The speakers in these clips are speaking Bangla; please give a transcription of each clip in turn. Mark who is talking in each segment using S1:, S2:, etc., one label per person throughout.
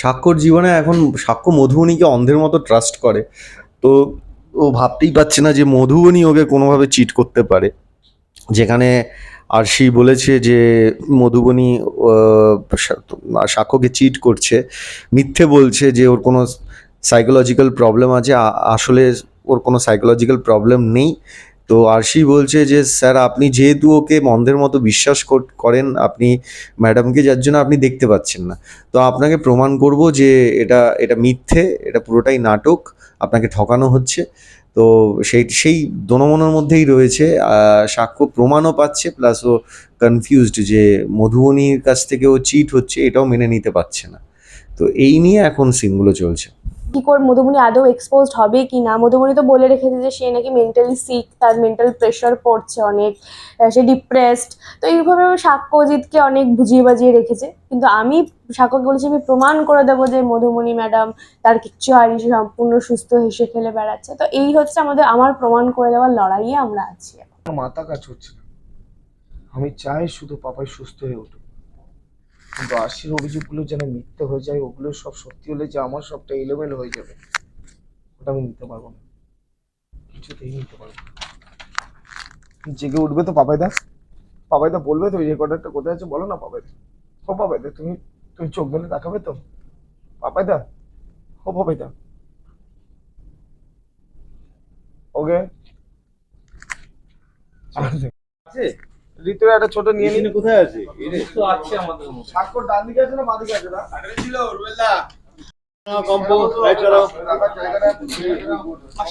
S1: সাক্ষর জীবনে এখন সাক্ষ্য মধুবনীকে অন্ধের মতো ট্রাস্ট করে। তো ও ভাবতেই পারছে না যে মধুবনী ওকে কোনোভাবে চিট করতে পারে। যেখানে আর আরশি বলেছে যে মধুবনী সাক্ষ্যকে চিট করছে। মিথ্যে বলছে যে ওর কোনো সাইকোলজিক্যাল প্রবলেম আছে। আসলে ওর কোনো সাইকোলজিক্যাল প্রবলেম নেই। তো আরশি বলছে যে, স্যার, আপনি যেহেতু ওকে মন্দের মতো বিশ্বাস কর- করেন, আপনি ম্যাডামকে যার জন্য আপনি দেখতে পাচ্ছেন না। তো আপনাকে প্রমাণ করব যে এটা এটা মিথ্যে, এটা পুরোটাই নাটক, আপনাকে ঠকানো হচ্ছে। তো সেই সেই দোনমনোর মধ্যেই রয়েছে সাক্ষ্য প্রমাণও পাচ্ছে, প্লাস ও কনফিউজড যে মধুবনির কাছ থেকে ও চিট হচ্ছে, এটাও মেনে নিতে পারছে না। তো এই নিয়ে এখন সিনগুলো চলছে।
S2: কি করে মধুবনী আদৌ এক্সপোজড হবে কি না? মধুবনী তো বলে রেখেছে যে সে নাকি মেন্টালি সিক তার মেন্টাল প্রেশার পড়ছে অনেক সে ডিপ্রেসড তো এইভাবে সাক্ষ্যজিৎকে অনেক বুঝিয়ে বাজিয়ে রেখেছে। কিন্তু আমি সাক্ষ্যকে বলেছি, আমি প্রমাণ করে দেবো যে মধুমণি ম্যাডাম তার কিচ্ছু হয়নি, সে সম্পূর্ণ সুস্থ হেসে খেলে বেড়াচ্ছে। তো এই হচ্ছে আমাদের, আমার প্রমাণ করে দেওয়ার লড়াইয়ে আমরা আছি
S3: মাথা কাজ হচ্ছে না। আমি চাই শুধু পাপাই সুস্থ হয়ে উঠুক। কিন্তু আশির অভিযোগগুলো যেন মিথ্যে হয়ে যায়, ওগুলো সব সত্যি হলে যে আমার সবটা এলোমেলো হয়ে যাবে, ওটা আমি নিতে পারব না। কিছুতেই নিতে পারব না। জেগে উঠবে তো পাপাইদা। পাপাইদা বলবে তো ওই রেকর্ডারটা কোথায় আছে বলো না পাপাইদা। ও পাপাইদা, তুমি তুমি চোখ মেলে তাকাবে তো? পাপাইদা, ও পাপাইদা। ওকে। ঋতুর একটা ছোট নিয়ে নিন
S4: কোথায় আছে?
S5: তো আছে আমাদের
S3: স্বাক্ষর ডান দিকে আছে না বাঁ দিকে আছে না
S4: কম্পো রাইট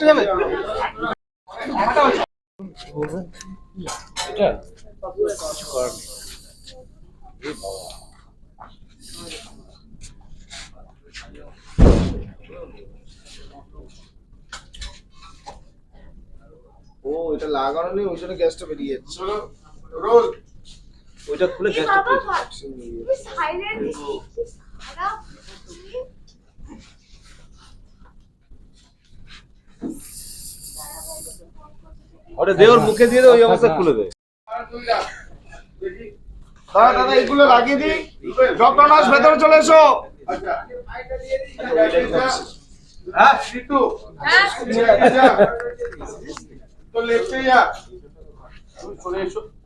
S5: যাবে?
S3: ও এটা লাগানো নেই ওই জন্য গ্যাসটা বেরিয়ে যাচ্ছে।
S4: ওইটা খুলে গ্যাসটা খুলে ওটা দে ওর মুখে দিয়ে দে ওই অবস্থা খুলে দে।
S3: দাদা দাদা এগুলো লাগিয়ে দিই। ডক্টর নার্স ভেতরে চলে এসো।
S4: হ্যাঁ? ঋতু।
S3: তো লেফটে যা
S4: চলে এসো। সরে এসো।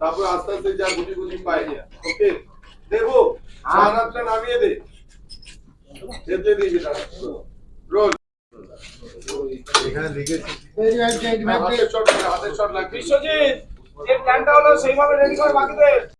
S3: তারপর আস্তে আস্তে যা গুটি গুটি পাই ওকে দেবো আর হাতটা নামিয়ে দে। যেতে দিবি না। রোল
S4: এখানে লিখেছি।
S3: হাতের শট লাগবে
S5: বিশ্বজিৎ যে প্ল্যানটা হলো সেইভাবে রেডি কর বাকিদের।